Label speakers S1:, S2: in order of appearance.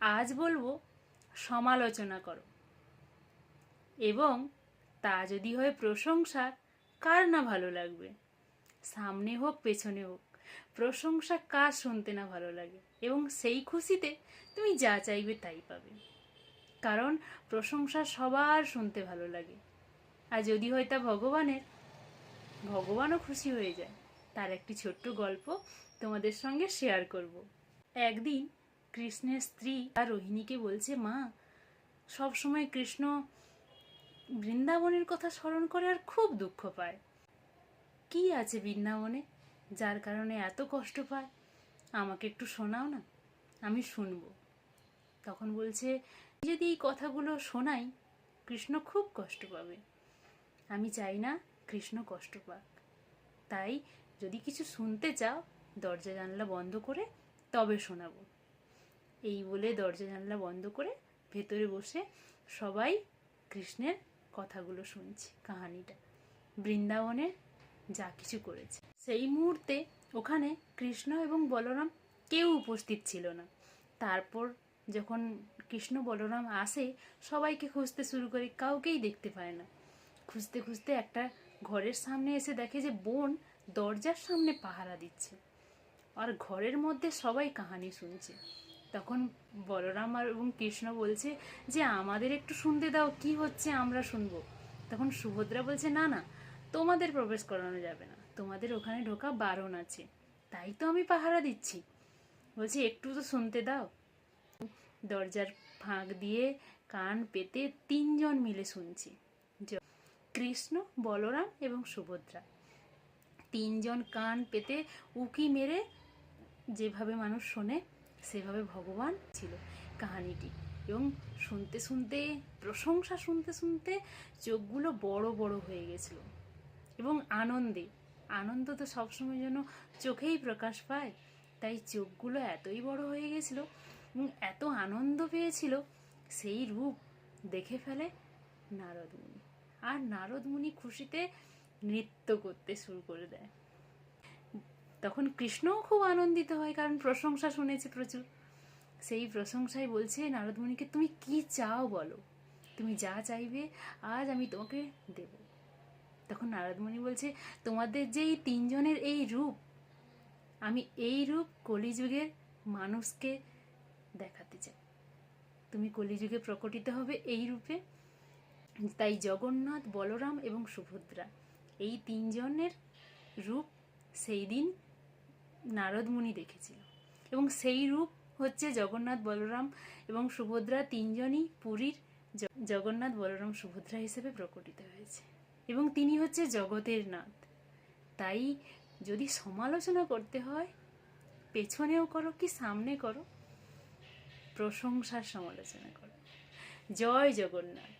S1: আজ বলব, সমালোচনা করো। এবং তা যদি হয় প্রশংসার, কার না ভালো লাগবে? সামনে হোক, পেছনে হোক, প্রশংসা কার শুনতে না ভালো লাগে? এবং সেই খুশিতে তুমি যা চাইবে তাই পাবে। কারণ প্রশংসা সবার শুনতে ভালো লাগে। আর যদি হয় তা ভগবানের, ভগবানও খুশি হয়ে যায়। তার একটি ছোট্ট গল্প তোমাদের সঙ্গে শেয়ার করব। একদিন কৃষ্ণের স্ত্রী আর রোহিণীকে বলছে, মা, সব সময় কৃষ্ণ বৃন্দাবনের কথা স্মরণ করে আর খুব দুঃখ পায়। কি আছে বৃন্দাবনে যার কারণে এত কষ্ট পায়? আমাকে একটু শোনাও না, আমি শুনব। তখন বলছে যদি এই কথাগুলো শোনাই, কৃষ্ণ খুব কষ্ট পাবে। আমি চাই না কৃষ্ণ কষ্ট পাক। তাই যদি কিছু শুনতে চাও, দরজা জানলা বন্ধ করে তবে শোনাবো। এই বলে দরজা জানলা বন্ধ করে ভেতরে বসে সবাই কৃষ্ণের কথাগুলো শুনছে, কাহানিটা। বৃন্দাবনে যা কিছু করেছে। সেই মুহূর্তে ওখানে কৃষ্ণ এবং বলরাম কেউ উপস্থিত ছিল না। তারপর যখন কৃষ্ণ, বলরাম আসে, সবাইকে খুঁজতে শুরু করে, কাউকেই দেখতে পায় না। খুঁজতে খুঁজতে একটা ঘরের সামনে এসে দেখে যে বোন দরজার সামনে পাহারা দিচ্ছে। আর ঘরের মধ্যে সবাই কাহানি শুনছে। তখন বলরাম আর এবং কৃষ্ণ বলছে যে, আমাদের একটু শুনতে দাও, কি হচ্ছে আমরা শুনব? তখন সুভদ্রা বলছে, না না, তোমাদের প্রবেশ করানো যাবে না। তোমাদের ওখানে ঢোকা বারণ আছে। তাই তো আমি পাহারা দিচ্ছি। বলছি, একটু তো শুনতে দাও। দরজার ফাঁক দিয়ে কান পেতে তিনজন মিলে শুনছি। কৃষ্ণ, বলরাম এবং সুভদ্রা। তিনজন কান পেতে উকি মেরে যেভাবে মানুষ শোনে সেভাবে ভগবান ছিল কাহানিটি। এবং শুনতে শুনতে, প্রশংসা শুনতে শুনতে চোখগুলো বড় বড় হয়ে গেছিল। এবং আনন্দে, আনন্দ তো সবসময় যেন চোখেই প্রকাশ পায়, তাই চোখগুলো এতই বড় হয়ে গেছিল এবং এত আনন্দ পেয়েছিল, সেই রূপ দেখে ফেলে নারদমুনি আর নারদমুনি খুশিতে নৃত্য করতে শুরু করে দেয়। তখন কৃষ্ণও খুব আনন্দিত হয়, কারণ প্রশংসা শুনেছে প্রচুর। সেই প্রশংসায় বলছে, নারদমণিকে তুমি কি চাও বলো? তুমি যা চাইবে, আজ আমি তোমাকে দেব। তখন নারদমণি বলছে, তোমাদের যে এই তিনজনের এই রূপ, আমি এই রূপ কলিযুগের মানুষকে দেখাতে চাই। তুমি কলিযুগে প্রকটিত হবে এই রূপে। তাই জগন্নাথ, বলরাম এবং সুভদ্রা, এই তিনজনের রূপ সেই দিন নারদমুনি দেখেছিল। এবং সেই রূপ হচ্ছে জগন্নাথ বলরাম এবং সুভদ্রা তিনজনই পুরীর জগন্নাথ বলরাম সুভদ্রা হিসেবে প্রকটিত হয়েছে। এবং তিনি হচ্ছে জগতের নাথ। তাই যদি সমালোচনা করতে হয়, পেছনেও করো কি সামনে করো, প্রশংসার সমালোচনা করো। জয় জগন্নাথ।